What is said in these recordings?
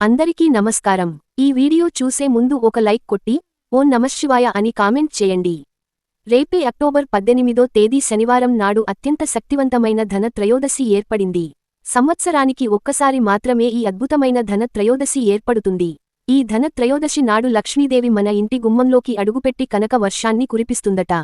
అందరికీ నమస్కారం. ఈ వీడియో చూసే ముందు ఒక లైక్ కొట్టి ఓ నమశివాయ అని కామెంట్ చేయండి. రేపే అక్టోబర్ పద్దెనిమిదో తేదీ శనివారం నాడు అత్యంత శక్తివంతమైన ధన త్రయోదశి ఏర్పడింది. సంవత్సరానికి ఒక్కసారి మాత్రమే ఈ అద్భుతమైన ధన త్రయోదశి ఏర్పడుతుంది. ఈ ధన త్రయోదశి నాడు లక్ష్మీదేవి మన ఇంటి గుమ్మంలోకి అడుగుపెట్టి కనక వర్షాన్ని కురిపిస్తుందట.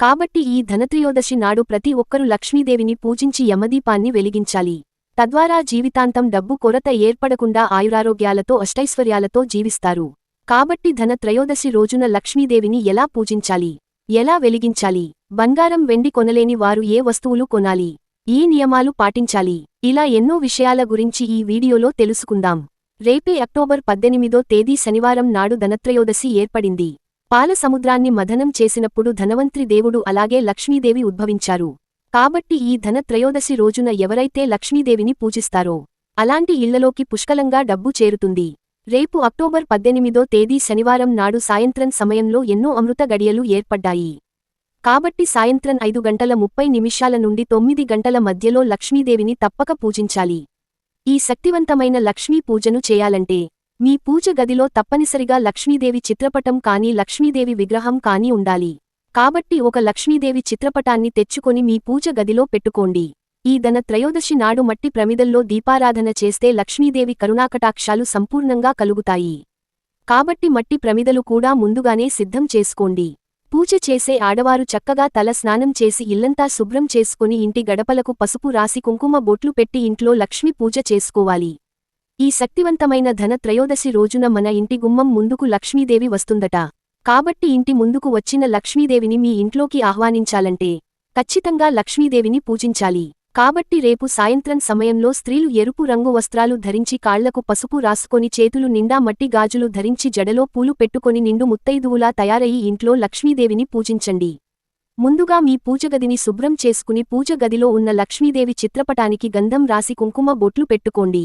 కాబట్టి ఈ ధనత్రయోదశి నాడు ప్రతి ఒక్కరూ లక్ష్మీదేవిని పూజించి యమదీపాన్ని వెలిగించాలి. తద్వారా జీవితాంతం డబ్బు కొరత ఏర్పడకుండా ఆయురారోగ్యాలతో అష్టైశ్వర్యాలతో జీవిస్తారు. కాబట్టి ధన త్రయోదశి రోజున లక్ష్మీదేవిని ఎలా పూజించాలి? ఎలా వెలిగించాలి? బంగారం వెండి కొనలేని వారు ఏ వస్తువులు కొనాలి? ఈ నియమాలు పాటించాలి. ఇలా ఎన్నో విషయాల గురించి ఈ వీడియోలో తెలుసుకుందాం. రేపే అక్టోబర్ పద్దెనిమిదో తేదీ శనివారం నాడు ధనత్రయోదశి ఏర్పడింది. పాల సముద్రాన్ని మథనం చేసినప్పుడు ధనవంత్రి దేవుడు అలాగే లక్ష్మీదేవి ఉద్భవించారు. కాబట్టి ఈ ధన త్రయోదశి రోజున ఎవరైతే లక్ష్మీదేవిని పూజిస్తారో అలాంటి ఇళ్ళలోకి పుష్కలంగా డబ్బు చేరుతుంది. రేపు అక్టోబర్ పద్దెనిమిదో తేదీ శనివారం నాడు సాయంత్రం సమయంలో ఎన్నో అమృత గడియలు ఏర్పడ్డాయి. కాబట్టి సాయంత్రం ఐదు గంటల ముప్పై నిమిషాల నుండి తొమ్మిది గంటల మధ్యలో లక్ష్మీదేవిని తప్పక పూజించాలి. ఈ శక్తివంతమైన లక్ష్మీ పూజను చేయాలంటే మీ పూజ గదిలో తప్పనిసరిగా లక్ష్మీదేవి చిత్రపటం కానీ లక్ష్మీదేవి విగ్రహం కానీ ఉండాలి. కాబట్టి ఒక లక్ష్మీదేవి చిత్రపటాన్ని తెచ్చుకొని మీ పూజ గదిలో పెట్టుకోండి. ఈ ధన త్రయోదశి నాడు మట్టి ప్రమిదల్లో దీపారాధన చేస్తే లక్ష్మీదేవి కరుణాకటాక్షాలు సంపూర్ణంగా కలుగుతాయి. కాబట్టి మట్టి ప్రమిదలు కూడా ముందుగానే సిద్ధం చేసుకోండి. పూజ చేసే ఆడవారు చక్కగా తల స్నానం చేసి ఇల్లంతా శుభ్రం చేసుకుని ఇంటి గడపలకు పసుపు రాసి కుంకుమ బొట్లు పెట్టి ఇంట్లో లక్ష్మీ పూజ చేసుకోవాలి. ఈ శక్తివంతమైన ధన త్రయోదశి రోజున మన ఇంటి గుమ్మం ముందుకు లక్ష్మీదేవి వస్తుందట. కాబట్టి ఇంటి ముందుకు వచ్చిన లక్ష్మీదేవిని మీ ఇంట్లోకి ఆహ్వానించాలంటే ఖచ్చితంగా లక్ష్మీదేవిని పూజించాలి. కాబట్టి రేపు సాయంత్రం సమయంలో స్త్రీలు ఎరుపు రంగు వస్త్రాలు ధరించి కాళ్ళకు పసుపు రాసుకొని చేతులు నిండా మట్టి గాజులు ధరించి జడలో పూలు పెట్టుకొని నిండు ముత్తైదువులా తయారయి ఇంట్లో లక్ష్మీదేవిని పూజించండి. ముందుగా మీ పూజగదిని శుభ్రం చేసుకుని పూజగదిలో ఉన్న లక్ష్మీదేవి చిత్రపటానికి గంధం రాసి కుంకుమ బొట్లు పెట్టుకోండి.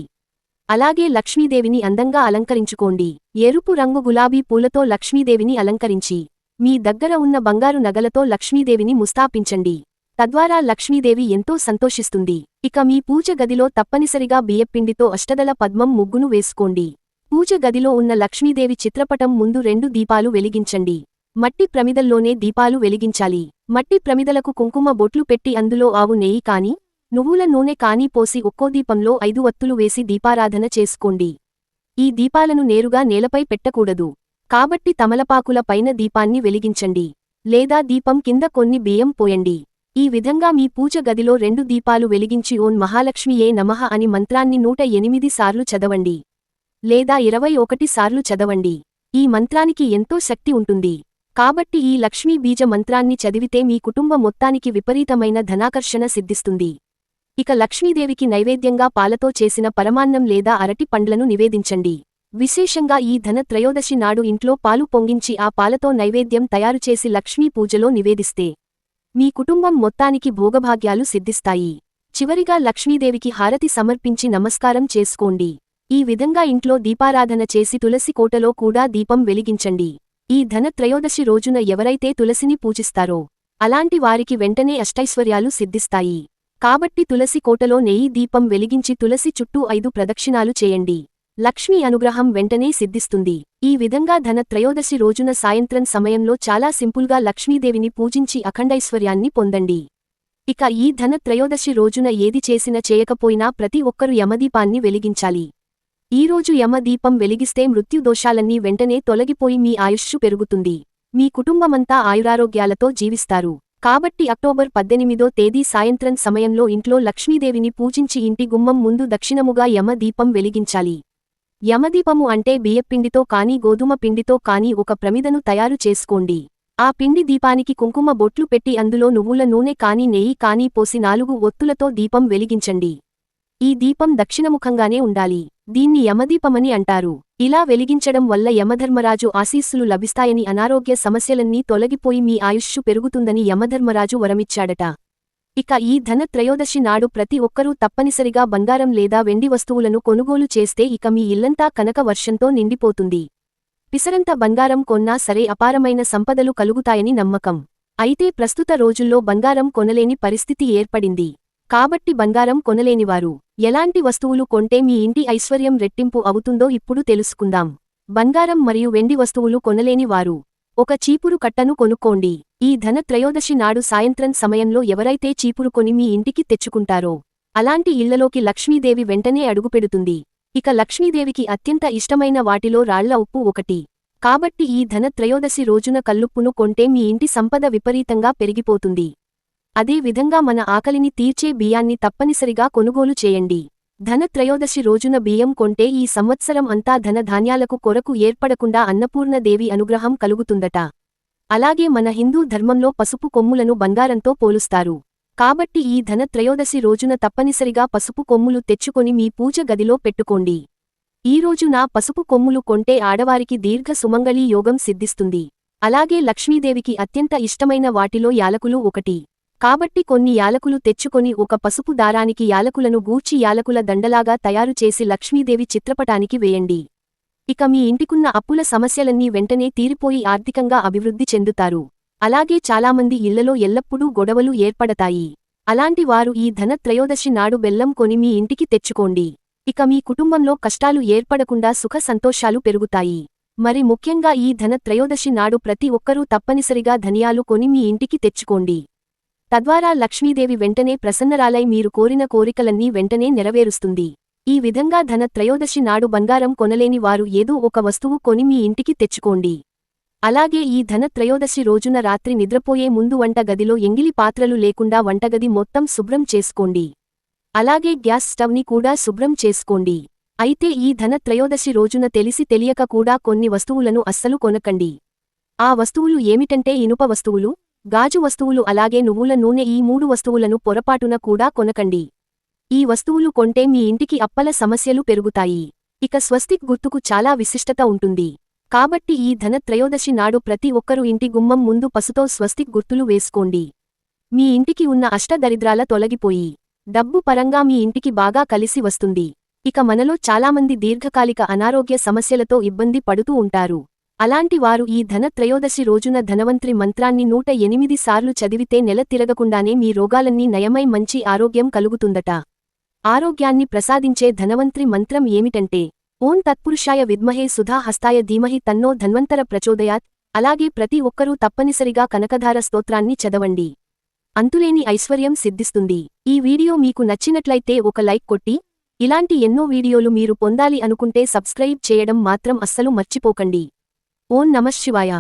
అలాగే లక్ష్మీదేవిని అందంగా అలంకరించుకోండి. ఎరుపు రంగు గులాబీ పూలతో లక్ష్మీదేవిని అలంకరించి మీ దగ్గర ఉన్న బంగారు నగలతో లక్ష్మీదేవిని ముస్తాపించండి. తద్వారా లక్ష్మీదేవి ఎంతో సంతోషిస్తుంది. ఇక మీ పూజ గదిలో తప్పనిసరిగా బియ్యపిండితో అష్టదల పద్మం ముగ్గును వేసుకోండి. పూజ గదిలో ఉన్న లక్ష్మీదేవి చిత్రపటం ముందు రెండు దీపాలు వెలిగించండి. మట్టి ప్రమిదల్లోనే దీపాలు వెలిగించాలి. మట్టి ప్రమిదలకు కుంకుమ బొట్లు పెట్టి అందులో ఆవు నెయ్యి కాని నువ్వుల నూనె కానీ పోసి ఒక్కో దీపంలో ఐదు వత్తులు వేసి దీపారాధన చేసుకోండి. ఈ దీపాలను నేరుగా నేలపై పెట్టకూడదు. కాబట్టి తమలపాకుల పైన దీపాన్ని వెలిగించండి. లేదా దీపం కింద కొన్ని బియ్యం పోయండి. ఈ విధంగా మీ పూజ గదిలో రెండు దీపాలు వెలిగించి ఓన్ మహాలక్ష్మియే నమః అని మంత్రాన్ని నూట ఎనిమిది సార్లు చదవండి. లేదా ఇరవై ఒకటి సార్లు చదవండి. ఈ మంత్రానికి ఎంతో శక్తి ఉంటుంది. కాబట్టి ఈ లక్ష్మీ బీజ మంత్రాన్ని చదివితే మీ కుటుంబ మొత్తానికి విపరీతమైన ధనాకర్షణ సిద్ధిస్తుంది. ఇక లక్ష్మీదేవికి నైవేద్యంగా పాలతో చేసిన పరమాన్నం లేదా అరటి పండ్లను నివేదించండి. విశేషంగా ఈ ధన త్రయోదశి నాడు ఇంట్లో పాలు పొంగించి ఆ పాలతో నైవేద్యం తయారుచేసి లక్ష్మీ పూజలో నివేదిస్తే మీ కుటుంబం మొత్తానికి భోగభాగ్యాలు సిద్ధిస్తాయి. చివరిగా లక్ష్మీదేవికి హారతి సమర్పించి నమస్కారం చేసుకోండి. ఈ విధంగా ఇంట్లో దీపారాధన చేసి తులసి కోటలో కూడా దీపం వెలిగించండి. ఈ ధన త్రయోదశి రోజున ఎవరైతే తులసిని పూజిస్తారో అలాంటి వారికి వెంటనే అష్టైశ్వర్యాలు సిద్ధిస్తాయి. కాబట్టి తులసి కోటలో నెయ్యి దీపం వెలిగించి తులసి చుట్టూ ఐదు ప్రదక్షిణాలు చేయండి. లక్ష్మీ అనుగ్రహం వెంటనే సిద్ధిస్తుంది. ఈ విధంగా ధన త్రయోదశి రోజున సాయంత్రం సమయంలో చాలా సింపుల్గా లక్ష్మీదేవిని పూజించి అఖండైశ్వర్యాన్ని పొందండి. ఇక ఈ ధన త్రయోదశి రోజున ఏది చేసినా చేయకపోయినా ప్రతి ఒక్కరు యమదీపాన్ని వెలిగించాలి. ఈరోజు యమదీపం వెలిగిస్తే మృత్యుదోషాలన్నీ వెంటనే తొలగిపోయి మీ ఆయుష్షు పెరుగుతుంది. మీ కుటుంబమంతా ఆయురారోగ్యాలతో జీవిస్తారు. కాబట్టి అక్టోబర్ పద్దెనిమిదో తేదీ సాయంత్రం సమయంలో ఇంట్లో లక్ష్మీదేవిని పూజించి ఇంటి గుమ్మం ముందు దక్షిణముగా యమదీపం వెలిగించాలి. యమదీపము అంటే బియ్యపిండితో కానీ గోధుమ పిండితో కానీ ఒక ప్రమిదను తయారు చేసుకోండి. ఆ పిండి దీపానికి కుంకుమ బొట్లు పెట్టి అందులో నువ్వుల నూనె కానీ నెయ్యి కానీ పోసి నాలుగు ఒత్తులతో దీపం వెలిగించండి. ఈ దీపం దక్షిణముఖంగానే ఉండాలి. దీన్ని యమదీపమని అంటారు. ఇలా వెలిగించడం వల్ల యమధర్మరాజు ఆశీస్సులు లభిస్తాయని అనారోగ్య సమస్యలన్నీ తొలగిపోయి మీ ఆయుష్షు పెరుగుతుందని యమధర్మరాజు వరమిచ్చాడట. ఇక ఈ ధన త్రయోదశి నాడు ప్రతి ఒక్కరూ తప్పనిసరిగా బంగారం లేదా వెండి వస్తువులను కొనుగోలు చేస్తే ఇక మీ ఇల్లంతా కనక వర్షంతో నిండిపోతుంది. పిసరంత బంగారం కొన్నా సరే అపారమైన సంపదలు కలుగుతాయని నమ్మకం. అయితే ప్రస్తుత రోజుల్లో బంగారం కొనలేని పరిస్థితి ఏర్పడింది. కాబట్టి బంగారం కొనలేనివారు. ఎలాంటి వస్తువులు కొంటే మీ ఇంటి ఐశ్వర్యం రెట్టింపు అవుతుందో ఇప్పుడు తెలుసుకుందాం. బంగారం మరియు వెండి వస్తువులు కొనలేని వారు ఒక చీపురు కట్టను కొనుక్కోండి. ఈ ధన త్రయోదశి నాడు సాయంత్రం సమయంలో ఎవరైతే చీపురు కొని మీ ఇంటికి తెచ్చుకుంటారో అలాంటి ఇళ్ళలోకి లక్ష్మీదేవి వెంటనే అడుగుపెడుతుంది. ఇక లక్ష్మీదేవికి అత్యంత ఇష్టమైన వాటిలో రాళ్ళ ఉప్పు ఒకటి. కాబట్టి ఈ ధన త్రయోదశి రోజున కల్లుప్పును కొంటే మీ ఇంటి సంపద విపరీతంగా పెరిగిపోతుంది. అదే విధంగా మన ఆకలిని తీర్చే బియ్యాన్ని తప్పనిసరిగా కొనుగోలు చేయండి. ధనత్రయోదశి రోజున బియ్యం కొంటే ఈ సంవత్సరం అంతా ధన ధాన్యాలకు కొరకు ఏర్పడకుండా అన్నపూర్ణదేవి అనుగ్రహం కలుగుతుందట. అలాగే మన హిందూ ధర్మంలో పసుపు కొమ్ములను బంగారంతో పోలుస్తారు. కాబట్టి ఈ ధనత్రయోదశి రోజున తప్పనిసరిగా పసుపు కొమ్ములు తెచ్చుకొని మీ పూజ గదిలో పెట్టుకోండి. ఈ రోజున పసుపు కొమ్ములు కొంటే ఆడవారికి దీర్ఘ సుమంగళీ యోగం సిద్ధిస్తుంది. అలాగే లక్ష్మీదేవికి అత్యంత ఇష్టమైన వాటిలో యాలకులు ఒకటి. కాబట్టి కొన్ని యాలకులు తెచ్చుకొని ఒక పసుపు దారానికి యాలకులను గూర్చి యాలకుల దండలాగా తయారు చేసి లక్ష్మీదేవి చిత్రపటానికి వేయండి. ఇక మీ ఇంటికున్న అప్పుల సమస్యలన్నీ వెంటనే తీరిపోయి ఆర్థికంగా అభివృద్ధి చెందుతారు. అలాగే చాలామంది ఇళ్ళలో ఎల్లప్పుడూ గొడవలు ఏర్పడతాయి. అలాంటి వారు ఈ ధన త్రయోదశి నాడు బెల్లం కొని మీ ఇంటికి తెచ్చుకోండి. ఇక మీ కుటుంబంలో కష్టాలు ఏర్పడకుండా సుఖ సంతోషాలు పెరుగుతాయి. మరి ముఖ్యంగా ఈ ధన త్రయోదశి నాడు ప్రతి ఒక్కరూ తప్పనిసరిగా ధనియాలు కొని మీ ఇంటికి తెచ్చుకోండి. తద్వారా లక్ష్మీదేవి వెంటనే ప్రసన్నరాలై మీరు కోరిన కోరికలన్నీ వెంటనే నెరవేరుస్తుంది. ఈ విధంగా ధన త్రయోదశి నాడు బంగారం కొనలేని వారు ఏదో ఒక వస్తువు కొని మీ ఇంటికి తెచ్చుకోండి. అలాగే ఈ ధన త్రయోదశి రోజున రాత్రి నిద్రపోయే ముందు వంట గదిలో ఎంగిలి పాత్రలు లేకుండా వంటగది మొత్తం శుభ్రం చేసుకోండి. అలాగే గ్యాస్ స్టవ్ని కూడా శుభ్రం చేసుకోండి. అయితే ఈ ధన త్రయోదశి రోజున తెలిసి తెలియక కూడా కొన్ని వస్తువులను అస్సలు కొనకండి. ఆ వస్తువులు ఏమిటంటే ఇనుప వస్తువులు గాజు వస్తువులు అలాగే నువ్వుల నూనె ఈ మూడు వస్తువులను పొరపాటున కూడా కొనకండి. ఈ వస్తువులు కొంటే మీ ఇంటికి అప్పల సమస్యలు పెరుగుతాయి. ఇక స్వస్తిక్ గుర్తుకు చాలా విశిష్టత ఉంటుంది. కాబట్టి ఈ ధన త్రయోదశి నాడు ప్రతి ఒక్కరూ ఇంటి గుమ్మం ముందు పసుతో స్వస్తిక్ గుర్తులు వేసుకోండి. మీ ఇంటికి ఉన్న అష్టదరిద్రాల తొలగిపోయి డబ్బు పరంగా మీ ఇంటికి బాగా కలిసి వస్తుంది. ఇక మనలో చాలామంది దీర్ఘకాలిక అనారోగ్య సమస్యలతో ఇబ్బంది పడుతూ ఉంటారు. అలాంటి వారు ఈ ధన త్రయోదశి రోజున ధనవంత్రి మంత్రాన్ని నూట ఎనిమిది సార్లు చదివితే నెల తిరగకుండానే మీ రోగాలన్నీ నయమై మంచి ఆరోగ్యం కలుగుతుందట. ఆరోగ్యాన్ని ప్రసాదించే ధనవంత్రి మంత్రం ఏమిటంటే ఓం తత్పురుషాయ విద్మహే సుధా హస్తాయ ధీమహి తన్నో ధన్వంతర ప్రచోదయాత్ అలాగే ప్రతి ఒక్కరూ తప్పనిసరిగా కనకధార స్తోత్రాన్ని చదవండి. అంతులేని ఐశ్వర్యం సిద్ధిస్తుంది. ఈ వీడియో మీకు నచ్చినట్లయితే ఒక లైక్ కొట్టి ఇలాంటి ఎన్నో వీడియోలు మీరు పొందాలి అనుకుంటే సబ్స్క్రైబ్ చేయడం మాత్రం అస్సలు మర్చిపోకండి. ఓం నమశివాయ